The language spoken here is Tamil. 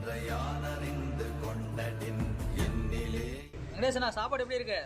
ஒன்றை யான் அறிந்து கொண்டடின் என்னிலே. வெங்கடேசனா சாப்பாடு எப்படி இருக்கு?